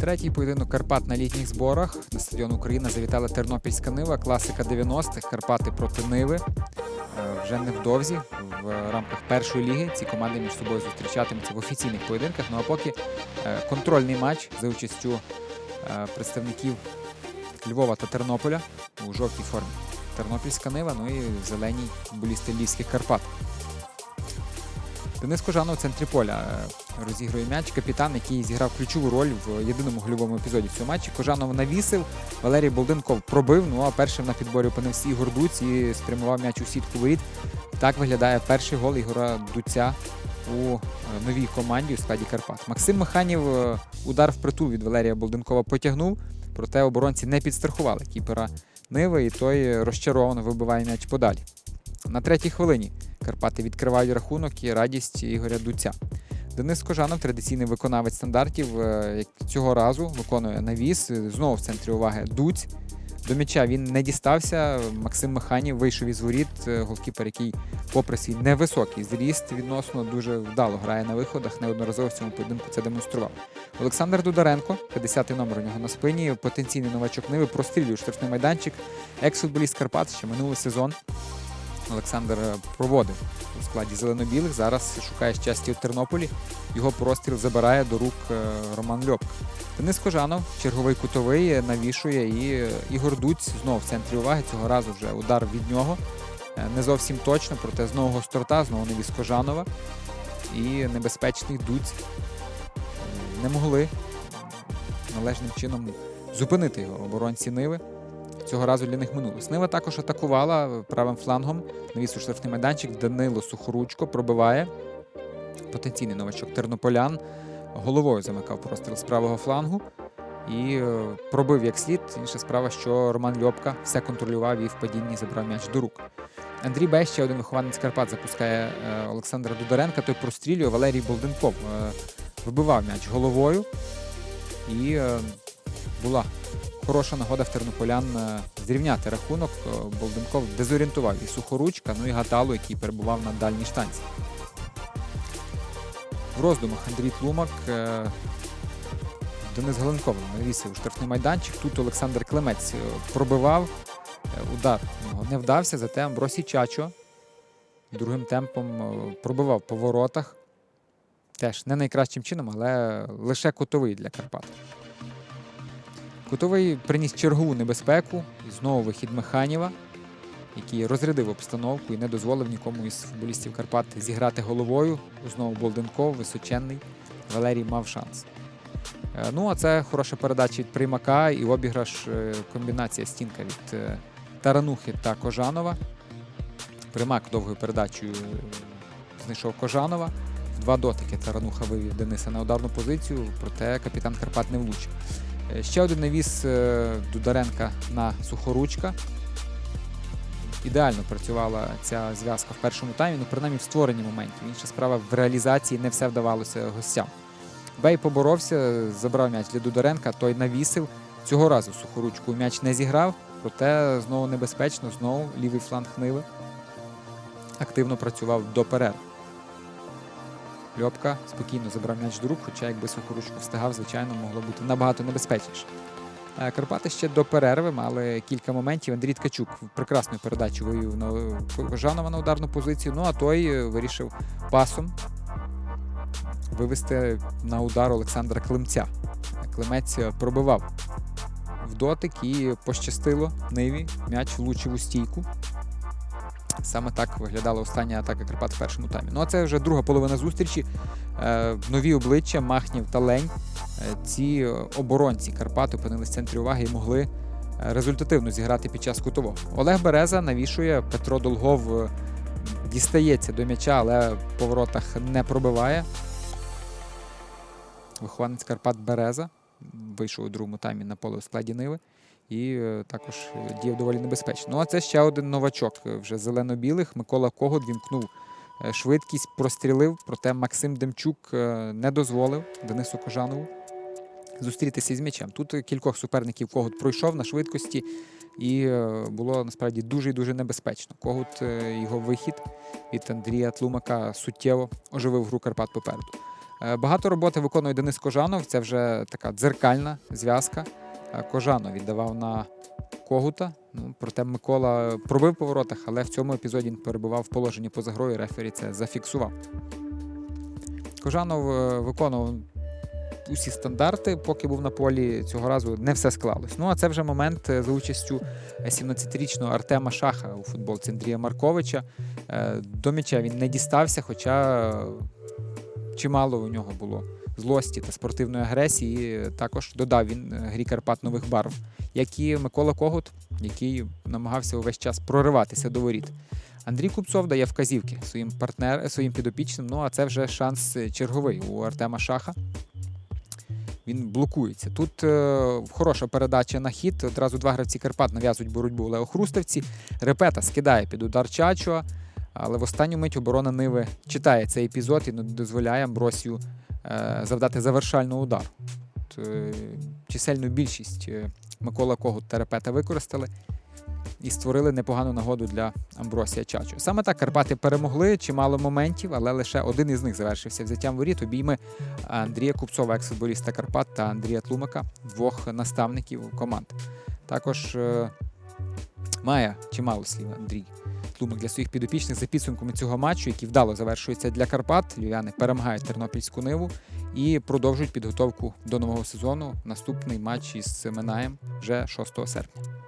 Третій поєдинок Карпат на літніх зборах. На стадіон Україна завітала Тернопільська Нива, класика 90-х, Карпати проти Niви. Е, Вже невдовзі в рамках першої ліги ці команди між собою зустрічатимуться в офіційних поєдинках. Ну а поки е, контрольний матч за участю е, представників Львова та Тернополя у жовтій формі. Тернопільська Нива, ну і зеленій футболісти Львівських Карпат. Денис Кожанов в центрі поля е, розігрує м'яч. Капітан, який зіграв ключову роль в єдиному гольовому епізоді в цьому матчі. Кожанов навісив, Валерій Болденков пробив. Ну а першим на підборі опинився Ігор Дуць і спрямував м'яч у сітку воріт. Так виглядає перший гол Ігора Дуця у е, новій команді у складі Карпат. Максим Механів е, удар впритул від Валерія Болденкова потягнув, проте оборонці не підстрахували кіпера Ниви, і той розчаровано вибиває м'яч подалі. На третій хвилині Карпати відкривають рахунок і радість Ігоря Дуця. Денис Кожанов, традиційний виконавець стандартів, е, цього разу виконує навіс. Знову в центрі уваги Дуць. До м'яча він не дістався. Максим Механів вийшов із воріт. е, Голкіпер, який, попри свій невисокий зріст, відносно дуже вдало грає на виходах. Неодноразово в цьому поєдинку це демонстрував. Олександр Дударенко, 50-й номер у нього на спині, потенційний новачок Ниви, прострілює штрафний майданчик. Екс-футболіст Карпат ще минулий сезон. Олександр е, проводив у складі зелено-білих. Зараз шукає щастя у Тернополі. Його простріл забирає до рук е, Роман Льопка. Денис Кожанов, черговий кутовий, е, навішує і Ігор Дуць знову в центрі уваги. Цього разу вже удар від нього. Не зовсім точно, проте знову гострота, знову навіс Кожанова. І небезпечний Дуць не могли належним чином зупинити його оборонці Ниви. Цього разу для них минулось. Нива також атакувала правим флангом. Навіс у штрафний майданчик. Данило Сухоручко пробиває. Потенційний новачок тернополян. Головою замикав простріл з правого флангу і е, пробив як слід. Інша справа, що Роман Льопка все контролював і в падінні забрав м'яч до рук. Андрій Бей, ще один вихованець Карпат, запускає е, Олександра Дударенка. Той прострілює Валерій Болденков. е, Вибивав м'яч головою. І була хороша нагода в тернополян е, зрівняти рахунок. Е, Болденков дезорієнтував і сухоручка, ну і Гаталу, який перебував на дальній штанці. В роздумах Андрій Тлумак. е, Денис Галенков навісив штрафний майданчик. Тут Олександр Клемець е, пробивав. Удар не вдався, зате Амбросій Чачо другим темпом пробивав по воротах. Теж не найкращим чином, але лише кутовий для Карпат. Кутовий приніс чергову небезпеку. І знову вихід Механіва, який розрядив обстановку і не дозволив нікому із футболістів Карпат зіграти головою. Знову Болденков, височенний. Валерій мав шанс. Е, Ну, а це хороша передача від Приймака і обіграш е, комбінація стінка від е, Таранухи та Кожанова. Примак довгою передачею знайшов Кожанова. Два дотики Тарануха вивів Дениса на ударну позицію, проте капітан Карпат не влучив. Е, Ще один навіс е, Дударенка на сухоручка. Ідеально працювала ця зв'язка в першому таймі, ну принаймні в створенні моментів. Інша справа в реалізації не все вдавалося гостям. Бей поборовся, забрав м'яч для Дударенка, той навісив. Цього разу сухоручку м'яч не зіграв, проте знову небезпечно, знову лівий фланг Ниви активно працював до перерви. Льопка спокійно забрав м'яч до рук, хоча якби сухоручку встигав, звичайно, могло бути набагато небезпечніше. Е, Карпати ще до перерви мали кілька моментів. Андрій Ткачук прекрасною передачу вивів на Кожанова на ударну позицію. Ну а той е, вирішив пасом вивести на удар Олександра Климця. Климець е, пробивав в дотик і пощастило Ниві. М'яч влучив у стійку. Саме так виглядала остання атака Карпат в першому таймі. Ну а це вже друга половина зустрічі. Е, нові обличчя Махнів та Лень. Е, ці оборонці Карпат опинились в центрі уваги і могли е, результативно зіграти під час кутового. Олег Береза навішує, Петро Долгов дістається до м'яча, але по воротах не пробиває. Вихованець Карпат Береза вийшов у другому таймі на поле у складі Ниви і е, також е, діяв доволі небезпечно. Ну а це ще один новачок е, вже зелено-білих. Микола Когут вімкнув швидкість, прострілив, проте Максим Демчук не дозволив Денису Кожанову зустрітися із м'ячем. Тут кількох суперників Когут пройшов на швидкості, і було насправді дуже і дуже небезпечно. Когут його вихід від Андрія Тлумака суттєво оживив гру Карпат попереду. Е, Багато роботи виконує Денис Кожанов. Це вже така дзеркальна зв'язка. Е, Кожанов віддавав на Когута. Ну, проте Микола пробив по воротах, але в цьому епізоді він перебував в положенні поза грою. Рефері це зафіксував. Кожанов е, виконував усі стандарти, поки був на полі. Цього разу не все склалось. Ну а це вже момент за участю 17-річного Артема Шаха у футболці Андрія Марковича. До м'яча він не дістався, хоча чимало у нього було злості та спортивної агресії. Також додав він е, грі Карпат нових барв, як і Микола Когут, який намагався увесь час прориватися до воріт. Андрій Купцов дає вказівки своїм партнер, своїм підопічним. Ну а це вже шанс е, черговий у Артема Шаха. Він блокується. Тут е, хороша передача на хід. Одразу два гравці Карпат нав'язують боротьбу Лео Хруставці. Репета скидає під удар Чачуа, але в останню мить оборона Ниви читає цей епізод і не дозволяє Амбросію е, завдати завершального удару. Е, чисельну більшість е, Микола Когут та використали і створили непогану нагоду для Амбросія Чачо. Саме так Карпати перемогли, чимало моментів, але лише один із них завершився взяттям воріт. Обійми Андрія Купцова, екс-футболіста Карпат, та Андрія Тлумака, двох наставників команд. Також має чимало слів Андрій Тлумак для своїх підопічних за підсумками цього матчу, який вдало завершується для Карпат. Львів'яни перемагають Тернопільську ниву і продовжують підготовку до нового сезону. Наступний матч із Минаєм вже 6 серпня.